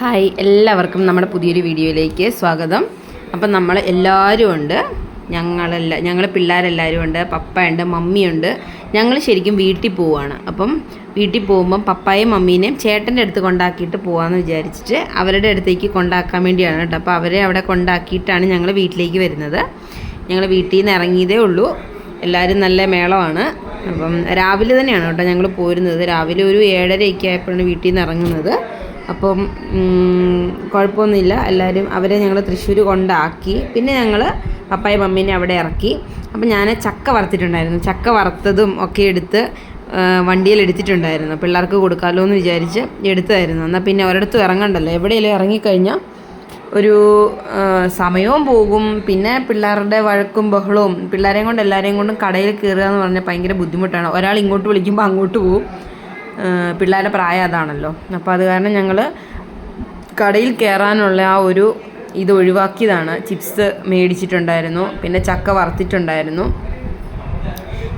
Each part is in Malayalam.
ഹായ് എല്ലാവർക്കും നമ്മുടെ പുതിയൊരു വീഡിയോയിലേക്ക് സ്വാഗതം. അപ്പം നമ്മൾ എല്ലാവരും ഉണ്ട്. ഞങ്ങളല്ല ഞങ്ങൾ പിള്ളേരെല്ലാവരും ഉണ്ട് പപ്പയുണ്ട് മമ്മിയുണ്ട് ഞങ്ങൾ ശരിക്കും വീട്ടിൽ പോവുകയാണ് അപ്പം വീട്ടിൽ പോകുമ്പം പപ്പായും മമ്മീനെയും ചേട്ടന്റെ അടുത്ത് കൊണ്ടാക്കിയിട്ട് പോകാമെന്ന് വിചാരിച്ചിട്ട് അവരുടെ അടുത്തേക്ക് കൊണ്ടാക്കാൻ വേണ്ടിയാണ് കേട്ടോ. അപ്പോൾ അവരെ അവിടെ കൊണ്ടാക്കിയിട്ടാണ് ഞങ്ങൾ വീട്ടിലേക്ക് വരുന്നത്. ഞങ്ങൾ വീട്ടിൽ നിന്ന് ഇറങ്ങിയതേ ഉള്ളൂ. എല്ലാവരും നല്ല മേളമാണ്. അപ്പം രാവിലെ തന്നെയാണ് കേട്ടോ ഞങ്ങൾ പോരുന്നത്. രാവിലെ ഒരു ഏഴരയൊക്കെ ആയപ്പോഴാണ് വീട്ടിൽ നിന്ന് ഇറങ്ങുന്നത്. അപ്പം കുഴപ്പമൊന്നുമില്ല. എല്ലാവരും അവരെ ഞങ്ങൾ തൃശ്ശൂർ കൊണ്ടാക്കി. പിന്നെ ഞങ്ങൾ പപ്പായ മമ്മീനെ അവിടെ ഇറക്കി. അപ്പം ഞാൻ ചക്ക വറുത്തിട്ടുണ്ടായിരുന്നു. ചക്ക വറുത്തതും ഒക്കെ എടുത്ത് വണ്ടിയിൽ എടുത്തിട്ടുണ്ടായിരുന്നു. പിള്ളേർക്ക് കൊടുക്കാമല്ലോ എന്ന് വിചാരിച്ച് എടുത്തായിരുന്നു. എന്നാൽ പിന്നെ ഒരിടത്തും ഇറങ്ങണ്ടല്ലോ. എവിടെയെങ്കിലും ഇറങ്ങിക്കഴിഞ്ഞാൽ ഒരു സമയവും പോകും. പിന്നെ പിള്ളേരുടെ വഴക്കും ബഹളവും. പിള്ളേരെയും കൊണ്ട് എല്ലാവരെയും കൊണ്ടും കടയിൽ കയറുക എന്ന് പറഞ്ഞാൽ ഭയങ്കര ബുദ്ധിമുട്ടാണ്. ഒരാൾ ഇങ്ങോട്ട് വിളിക്കുമ്പോൾ അങ്ങോട്ട് പോകും പിള്ളേരുടെ പ്രായം അതാണല്ലോ. അപ്പോൾ അത് കാരണം ഞങ്ങൾ കടയിൽ കയറാനുള്ള ആ ഒരു ഇത് ഒഴിവാക്കിയതാണ്. ചിപ്സ് മേടിച്ചിട്ടുണ്ടായിരുന്നു. പിന്നെ ചക്ക വറുത്തിട്ടുണ്ടായിരുന്നു.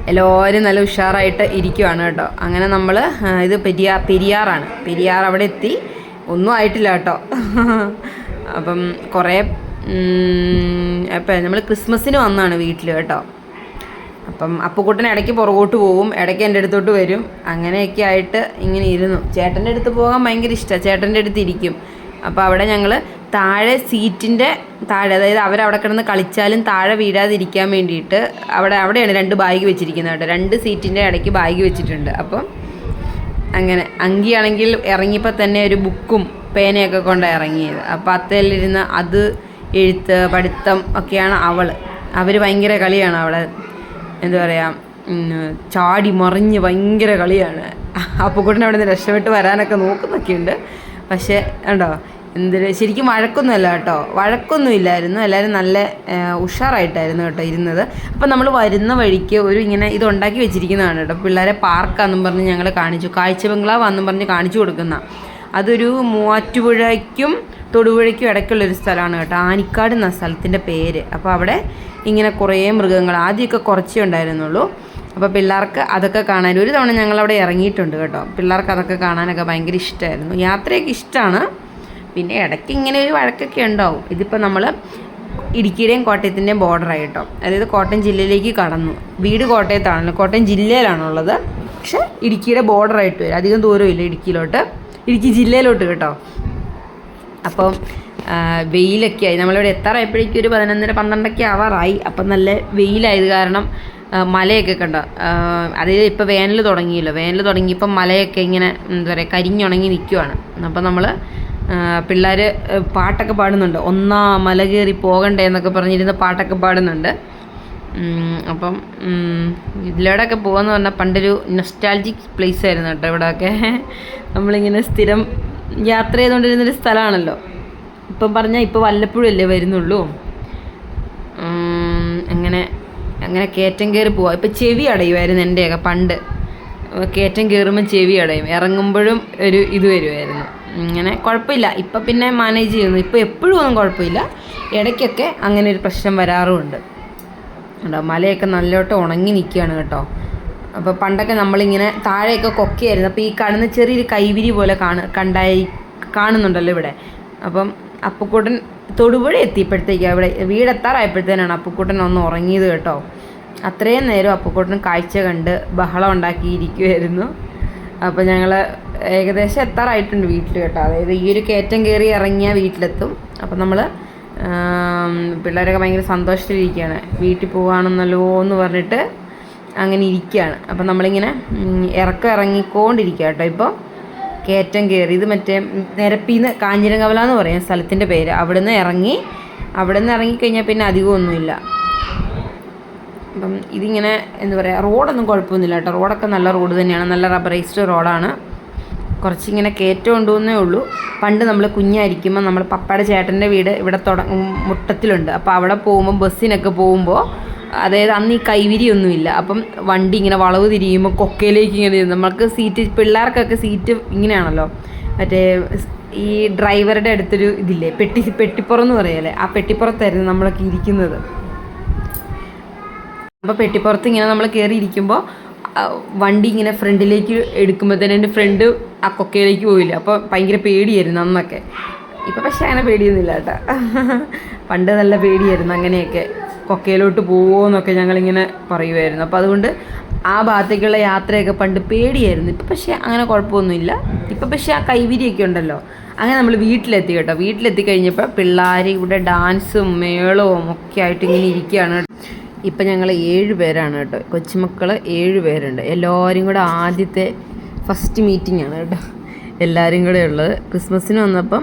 എല്ലാവരും നല്ല ഉഷാറായിട്ട് ഇരിക്കുവാണ് കേട്ടോ. അങ്ങനെ നമ്മൾ ഇത് പെരിയാർ പെരിയാറാണ്. പെരിയാർ അവിടെ എത്തി. ഒന്നും ആയിട്ടില്ല കേട്ടോ. അപ്പം കുറേ അപ്പം നമ്മൾ ക്രിസ്മസിന് വന്നാണ് വീട്ടിൽ കേട്ടോ. അപ്പം അപ്പുക്കുട്ടൻ ഇടയ്ക്ക് പുറകോട്ട് പോകും ഇടയ്ക്ക് എന്റെ അടുത്തോട്ട് വരും. അങ്ങനെയൊക്കെ ആയിട്ട് ഇങ്ങനെ ഇരുന്നു. ചേട്ടന്റെ അടുത്ത് പോകാൻ ഭയങ്കര ഇഷ്ടമാണ് ചേട്ടന്റെ അടുത്ത് ഇരിക്കും. അപ്പോൾ അവിടെ ഞങ്ങൾ താഴെ സീറ്റിന്റെ താഴെ അതായത് അവരവിടെ കിടന്ന് കളിച്ചാലും താഴെ വീഴാതിരിക്കാൻ വേണ്ടിയിട്ട് അവിടെ അവിടെയാണ് രണ്ട് ബാഗ് വെച്ചിരിക്കുന്നത് കേട്ടോ. രണ്ട് സീറ്റിന്റെ ഇടയ്ക്ക് ബാഗ് വെച്ചിട്ടുണ്ട്. അപ്പം അങ്ങനെ അങ്കിയാണെങ്കിൽ ഇറങ്ങിയപ്പോൾ തന്നെ ഒരു ബുക്കും പേനയൊക്കെ കൊണ്ടാണ് ഇറങ്ങിയത്. അപ്പോൾ അത്തയിലിരുന്ന് അത് എഴുത്ത് പഠിത്തം ഒക്കെയാണ് അവൾ അവർ ഭയങ്കര കളിയാണ് അവിടെ എന്താ പറയുക ചാടി മറിഞ്ഞ് ഭയങ്കര കളിയാണ്. അപ്പോൾ കൂടെ അവിടെ നിന്ന് രക്ഷപ്പെട്ട് വരാനൊക്കെ നോക്കുന്നൊക്കെ ഉണ്ട് പക്ഷേ ഉണ്ടോ എന്തൊരു ശരിക്കും വഴക്കൊന്നുമല്ല കേട്ടോ. വഴക്കൊന്നും ഇല്ലായിരുന്നു എല്ലാവരും നല്ല ഉഷാറായിട്ടായിരുന്നു കേട്ടോ ഇരുന്നത്. അപ്പം നമ്മൾ വരുന്ന വഴിക്ക് ഒരു ഇങ്ങനെ ഇത് ഉണ്ടാക്കി വെച്ചിരിക്കുന്നതാണ് കേട്ടോ. പിള്ളേരെ പാർക്കാന്നും പറഞ്ഞ് ഞങ്ങൾ കാണിച്ചു. കാഴ്ച ബംഗ്ലാവാന്നും പറഞ്ഞ് കാണിച്ചു കൊടുക്കുന്ന. അതൊരു മൂവാറ്റുപുഴയ്ക്കും തൊടുപുഴയ്ക്കും ഇടയ്ക്കുള്ളൊരു സ്ഥലമാണ് കേട്ടോ. ആനിക്കാട് എന്ന സ്ഥലത്തിന്റെ പേര്. അപ്പോൾ അവിടെ ഇങ്ങനെ കുറേ മൃഗങ്ങൾ ആദ്യമൊക്കെ കുറച്ചേ ഉണ്ടായിരുന്നുള്ളൂ. അപ്പോൾ പിള്ളേർക്ക് അതൊക്കെ കാണാൻ ഒരു തവണ ഞങ്ങളവിടെ ഇറങ്ങിയിട്ടുണ്ട് കേട്ടോ. പിള്ളേർക്ക് അതൊക്കെ കാണാനൊക്കെ ഭയങ്കര ഇഷ്ടമായിരുന്നു. യാത്രയൊക്കെ ഇഷ്ടമാണ്. പിന്നെ ഇടയ്ക്ക് ഇങ്ങനെ ഒരു വഴക്കൊക്കെ ഉണ്ടാവും. ഇതിപ്പോൾ നമ്മൾ ഇടുക്കിയുടെയും കോട്ടയത്തിന്റെയും ബോർഡറായി കേട്ടോ. അതായത് കോട്ടയം ജില്ലയിലേക്ക് കടന്നു. വീട് കോട്ടയത്താണല്ലോ. കോട്ടയം ജില്ലയിലാണുള്ളത്. പക്ഷേ ഇടുക്കിയുടെ ബോർഡറായിട്ട് വരും. അധികം ദൂരമില്ല ഇടുക്കിയിലോട്ട്. ഇടുക്കി ജില്ലയിലോട്ട് കേട്ടോ. അപ്പം വെയിലൊക്കെ ആയി. നമ്മളിവിടെ എത്താറായപ്പോഴേക്കും ഒരു പതിനൊന്നര പന്ത്രണ്ടൊക്കെ ആവാറായി. അപ്പം നല്ല വെയിലായത് കാരണം മലയൊക്കെ കണ്ടോ. അതായത് ഇപ്പോൾ വേനൽ തുടങ്ങിയല്ലോ. വേനൽ തുടങ്ങിയപ്പം മലയൊക്കെ ഇങ്ങനെ എന്താ പറയുക കരിഞ്ഞുണങ്ങി നിൽക്കുവാണ് അപ്പം നമ്മൾ പിള്ളേർ പാട്ടൊക്കെ പാടുന്നുണ്ട്. ഒന്നാ മല കയറി പോകണ്ടേ എന്നൊക്കെ പറഞ്ഞിരുന്ന് പാട്ടൊക്കെ പാടുന്നുണ്ട്. അപ്പം ഇതിലൂടെയൊക്കെ പോകുമെന്ന് പറഞ്ഞാൽ പണ്ടൊരു നൊസ്റ്റാൾജിക് പ്ലേസ് ആയിരുന്നു കേട്ടോ ഇവിടെയൊക്കെ നമ്മളിങ്ങനെ സ്ഥിരം യാത്ര ചെയ്തുകൊണ്ടിരുന്നൊരു സ്ഥലമാണല്ലോ ഇപ്പം പറഞ്ഞാൽ ഇപ്പോൾ വല്ലപ്പോഴും അല്ലേ വരുന്നുള്ളൂ. അങ്ങനെ അങ്ങനെ കയറ്റം കയറി പോവാം. ഇപ്പം ചെവി അടയുമായിരുന്നു എന്റെയൊക്കെ പണ്ട്. കയറ്റം കയറുമ്പോൾ ചെവി അടയും. ഇറങ്ങുമ്പോഴും ഒരു ഇത് വരുമായിരുന്നു ഇങ്ങനെ കുഴപ്പമില്ല. ഇപ്പം പിന്നെ മാനേജ് ചെയ്യുന്നു. ഇപ്പോൾ എപ്പോഴും ഒന്നും കുഴപ്പമില്ല. ഇടയ്ക്കൊക്കെ അങ്ങനെ ഒരു പ്രശ്നം വരാറുമുണ്ട്. കേട്ടോ മലയൊക്കെ നല്ലോട്ട് ഉണങ്ങി നിൽക്കുകയാണ് കേട്ടോ. അപ്പോൾ പണ്ടൊക്കെ നമ്മളിങ്ങനെ താഴെയൊക്കെ കൊക്കയായിരുന്നു. അപ്പോൾ ഈ കാണുന്ന ചെറിയൊരു കൈവിരി പോലെ കാണു കണ്ടായി കാണുന്നുണ്ടല്ലോ ഇവിടെ. അപ്പം അപ്പുക്കൂട്ടൻ തൊടുപുഴ എത്തിയപ്പോഴത്തേക്ക് അവിടെ വീടെത്താറായപ്പോഴത്തേനാണ് അപ്പുക്കൂട്ടൻ ഒന്ന് ഉറങ്ങിയത് കേട്ടോ. അത്രയും നേരം അപ്പുക്കൂട്ടൻ കാഴ്ച കണ്ട് ബഹളം ഉണ്ടാക്കിയിരിക്കുമായിരുന്നു അപ്പോൾ ഞങ്ങൾ ഏകദേശം എത്താറായിട്ടുണ്ട് വീട്ടിൽ കേട്ടോ. അതായത് ഈ ഒരു കയറ്റം കയറി ഇറങ്ങിയാൽ വീട്ടിലെത്തും. അപ്പം നമ്മൾ പിള്ളേരൊക്കെ ഭയങ്കര സന്തോഷത്തിലിരിക്കുകയാണ്. വീട്ടിൽ പോവാണെന്നല്ലോ എന്ന് പറഞ്ഞിട്ട് അങ്ങനെ ഇരിക്കുകയാണ്. അപ്പം നമ്മളിങ്ങനെ ഇറക്കം ഇറങ്ങിക്കൊണ്ടിരിക്കുക കേട്ടോ ഇപ്പോൾ കയറ്റം കയറി. ഇത് മറ്റേ നിരപ്പിന്ന് കാഞ്ഞിരങ്കവല എന്ന് പറയും സ്ഥലത്തിന്റെ പേര്. അവിടുന്ന് ഇറങ്ങി അവിടുന്ന് ഇറങ്ങിക്കഴിഞ്ഞാൽ പിന്നെ അധികമൊന്നുമില്ല. അപ്പം ഇതിങ്ങനെ എന്താ പറയുക റോഡൊന്നും കുഴപ്പമൊന്നുമില്ല കേട്ടോ. റോഡൊക്കെ നല്ല റോഡ് തന്നെയാണ്. നല്ല റബ്ബറൈസ്ഡ് റോഡാണ്. കുറച്ചിങ്ങനെ കയറ്റം ഉണ്ടെന്നേ ഉള്ളൂ. പണ്ട് നമ്മൾ കുഞ്ഞായിരിക്കുമ്പോൾ നമ്മൾ പപ്പയുടെ ചേട്ടന്റെ വീട് ഇവിടെ തുട മുട്ടത്തിലുണ്ട്. അപ്പോൾ അവിടെ പോകുമ്പോൾ ബസ്സിനൊക്കെ പോകുമ്പോൾ അതായത് അന്ന് ഈ കൈവിരിയൊന്നുമില്ല അപ്പം വണ്ടി ഇങ്ങനെ വളവ് തിരിയുമ്പോൾ കൊക്കയിലേക്ക് ഇങ്ങനെ നമ്മൾക്ക് സീറ്റ് പിള്ളേർക്കൊക്കെ സീറ്റ് ഇങ്ങനെയാണല്ലോ. മറ്റേ ഈ ഡ്രൈവറുടെ അടുത്തൊരു ഇതില്ലേ പെട്ടി പെട്ടിപ്പുറം എന്ന് പറയല്ലേ? ആ പെട്ടിപ്പുറത്തായിരുന്നു നമ്മളൊക്കെ ഇരിക്കുന്നത്. അപ്പോൾ പെട്ടിപ്പുറത്ത് ഇങ്ങനെ നമ്മൾ കയറി ഇരിക്കുമ്പോൾ വണ്ടി ഇങ്ങനെ ഫ്രണ്ടിലേക്ക് എടുക്കുമ്പോൾ തന്നെ എന്റെ ഫ്രണ്ട് ആ കൊക്കയിലേക്ക് പോയില്ല? അപ്പോൾ ഭയങ്കര പേടിയായിരുന്നു അന്നൊക്കെ. ഇപ്പം പക്ഷേ അങ്ങനെ പേടിയൊന്നുമില്ല കേട്ടോ. പണ്ട് നല്ല പേടിയായിരുന്നു അങ്ങനെയൊക്കെ. കൊക്കയിലോട്ട് പോവുമോയെന്നൊക്കെ ഞങ്ങളിങ്ങനെ പറയുമായിരുന്നു അപ്പോൾ അതുകൊണ്ട് ആ ഭാഗത്തേക്കുള്ള യാത്രയൊക്കെ പണ്ട് പേടിയായിരുന്നു. ഇപ്പം പക്ഷേ അങ്ങനെ കുഴപ്പമൊന്നുമില്ല. ഇപ്പം പക്ഷേ ആ കൈവിരിയൊക്കെ ഉണ്ടല്ലോ. അങ്ങനെ നമ്മൾ വീട്ടിലെത്തി കേട്ടോ. വീട്ടിലെത്തി കഴിഞ്ഞപ്പോൾ പിള്ളേർ ഇവിടെ ഡാൻസും മേളവും ഒക്കെ ആയിട്ട് ഇങ്ങനെ ഇരിക്കുകയാണ് ഇപ്പം ഞങ്ങൾ ഏഴ് പേരാണ് കേട്ടോ. കൊച്ചുമക്കൾ ഏഴ് പേരുണ്ട്. എല്ലാവരും കൂടെ ആദ്യത്തെ ഫസ്റ്റ് മീറ്റിംഗ് ആണ് കേട്ടോ. എല്ലാവരും കൂടെ ഉള്ളത്. ക്രിസ്മസിന് വന്നപ്പം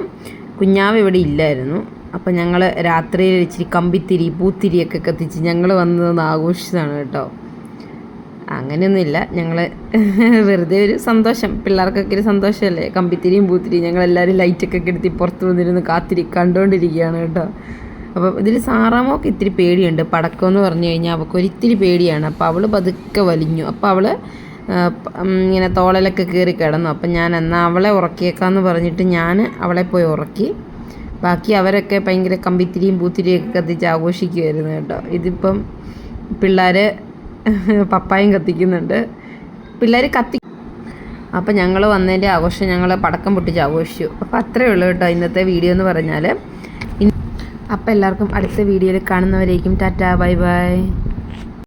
കുഞ്ഞാവ് ഇവിടെ ഇല്ലായിരുന്നു. അപ്പം ഞങ്ങൾ രാത്രിയിൽ ഇച്ചിരി കമ്പിത്തിരി പൂത്തിരിയൊക്കെ കത്തിച്ച് ഞങ്ങൾ വന്നതെന്ന് ആഘോഷിച്ചതാണ് കേട്ടോ. അങ്ങനെയൊന്നുമില്ല. ഞങ്ങൾ വെറുതെ ഒരു സന്തോഷം. പിള്ളേർക്കൊക്കെ ഒരു സന്തോഷമല്ലേ? കമ്പിത്തിരിയും പൂത്തിരിയും ഞങ്ങളെല്ലാവരും ലൈറ്റൊക്കെ കെടുത്തി പുറത്ത് വന്നിരുന്ന് കാത്തിരി കണ്ടുകൊണ്ടിരിക്കുകയാണ് കേട്ടോ. അപ്പോൾ ഇതിൽ സാറാമോക്ക് ഇത്തിരി പേടിയുണ്ട്. പടക്കം എന്ന് പറഞ്ഞു കഴിഞ്ഞാൽ അവൾക്ക് ഒരിത്തിരി പേടിയാണ്. അപ്പോൾ അവൾ പതുക്കെ വലിഞ്ഞു. അപ്പോൾ അവൾ ഇങ്ങനെ തോളലൊക്കെ കയറി കിടന്നു. അപ്പം ഞാൻ എന്നാൽ അവളെ ഉറക്കിയേക്കാന്ന് പറഞ്ഞിട്ട് ഞാൻ അവളെ പോയി ഉറക്കി. ബാക്കി അവരൊക്കെ ഭയങ്കര കമ്പിത്തിരിയും പൂത്തിരിയൊക്കെ കത്തിച്ച് ആഘോഷിക്കുമായിരുന്നു കേട്ടോ. ഇതിപ്പം പിള്ളേർ പപ്പായും കത്തിക്കുന്നുണ്ട്. പിള്ളേർ കത്തി അപ്പം ഞങ്ങൾ വന്നതിന്റെ ആഘോഷം ഞങ്ങൾ പടക്കം പൊട്ടിച്ച് ആഘോഷിച്ചു. അപ്പോൾ അത്രയേ ഉള്ളൂ കേട്ടോ ഇന്നത്തെ വീഡിയോ എന്ന് പറഞ്ഞാൽ അപ്പം എല്ലാവർക്കും അടുത്ത വീഡിയോയിൽ കാണുന്നവരേക്കും ടാറ്റാ ബൈ ബൈ.